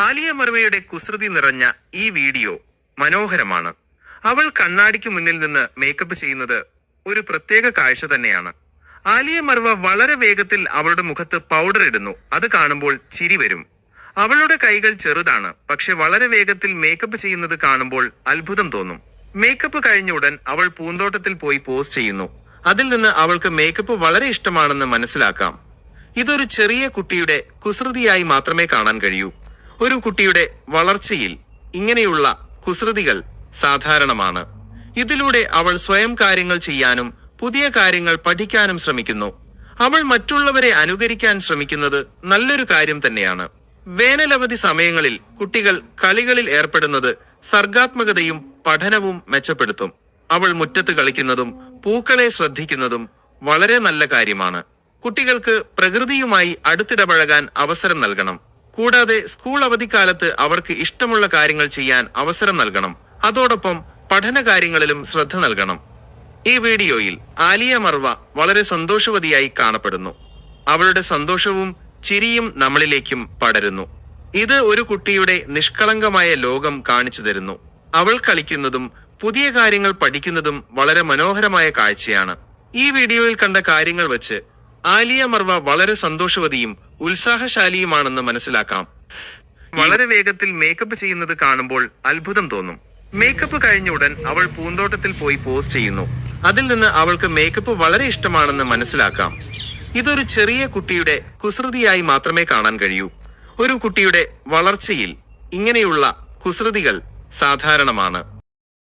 ആലിയ മർവയുടെ കുസൃതി നിറഞ്ഞ ഈ വീഡിയോ മനോഹരമാണ്. അവൾ കണ്ണാടിക്ക് മുന്നിൽ നിന്ന് മേക്കപ്പ് ചെയ്യുന്നത് ഒരു പ്രത്യേക കാഴ്ച തന്നെയാണ്. ആലിയ മർവ വളരെ വേഗത്തിൽ അവളുടെ മുഖത്ത് പൗഡർ ഇടുന്നു. അത് കാണുമ്പോൾ ചിരി വരും. അവളുടെ കൈകൾ ചെറുതാണ്. പക്ഷെ വളരെ വേഗത്തിൽ മേക്കപ്പ് ചെയ്യുന്നത് കാണുമ്പോൾ അത്ഭുതം തോന്നും. മേക്കപ്പ് കഴിഞ്ഞ ഉടൻ അവൾ പൂന്തോട്ടത്തിൽ പോയി പോസ് ചെയ്യുന്നു. അതിൽ നിന്ന് അവൾക്ക് മേക്കപ്പ് വളരെ ഇഷ്ടമാണെന്ന് മനസ്സിലാക്കാം. ഇതൊരു ചെറിയ കുട്ടിയുടെ കുസൃതിയായി മാത്രമേ കാണാൻ കഴിയൂ. ഒരു കുട്ടിയുടെ വളർച്ചയിൽ ഇങ്ങനെയുള്ള കുസൃതികൾ സാധാരണമാണ്. ഇതിലൂടെ അവൾ സ്വയം കാര്യങ്ങൾ ചെയ്യാനും പുതിയ കാര്യങ്ങൾ പഠിക്കാനും ശ്രമിക്കുന്നു. അവൾ മറ്റുള്ളവരെ അനുകരിക്കാൻ ശ്രമിക്കുന്നത് നല്ലൊരു കാര്യം തന്നെയാണ്. വേനലവധി സമയങ്ങളിൽ കുട്ടികൾ കളികളിൽ ഏർപ്പെടുന്നത് സർഗാത്മകതയും പഠനവും മെച്ചപ്പെടുത്തും. അവൾ മുറ്റത്ത് കളിക്കുന്നതും പൂക്കളെ ശ്രദ്ധിക്കുന്നതും വളരെ നല്ല കാര്യമാണ്. കുട്ടികൾക്ക് പ്രകൃതിയുമായി അടുത്തിടപഴകാൻ അവസരം നൽകണം. കൂടാതെ സ്കൂൾ അവധിക്കാലത്ത് അവർക്ക് ഇഷ്ടമുള്ള കാര്യങ്ങൾ ചെയ്യാൻ അവസരം നൽകണം. അതോടൊപ്പം പഠന കാര്യങ്ങളിലും ശ്രദ്ധ നൽകണം. ഈ വീഡിയോയിൽ ആലിയ മർവ വളരെ സന്തോഷവതിയായി കാണപ്പെടുന്നു. അവളുടെ സന്തോഷവും ചിരിയും നമ്മളിലേക്കും പടരുന്നു. ഇത് ഒരു കുട്ടിയുടെ നിഷ്കളങ്കമായ ലോകം കാണിച്ചു തരുന്നു. അവൾ കളിക്കുന്നതും പുതിയ കാര്യങ്ങൾ പഠിക്കുന്നതും വളരെ മനോഹരമായ കാഴ്ചയാണ്. ഈ വീഡിയോയിൽ കണ്ട കാര്യങ്ങൾ വെച്ച് ആലിയ മർവ വളരെ സന്തോഷവതിയും ഉത്സാഹശാലിയുമാണെന്ന് മനസ്സിലാക്കാം. വളരെ വേഗത്തിൽ മേക്കപ്പ് ചെയ്യുന്നത് കാണുമ്പോൾ അത്ഭുതം തോന്നും. മേക്കപ്പ് കഴിഞ്ഞ ഉടൻ അവൾ പൂന്തോട്ടത്തിൽ പോയി പോസ് ചെയ്യുന്നു. അതിൽ നിന്ന് അവൾക്ക് മേക്കപ്പ് വളരെ ഇഷ്ടമാണെന്ന് മനസ്സിലാക്കാം. ഇതൊരു ചെറിയ കുട്ടിയുടെ കുസൃതിയായി മാത്രമേ കാണാൻ കഴിയൂ. ഒരു കുട്ടിയുടെ വളർച്ചയിൽ ഇങ്ങനെയുള്ള കുസൃതികൾ സാധാരണമാണ്.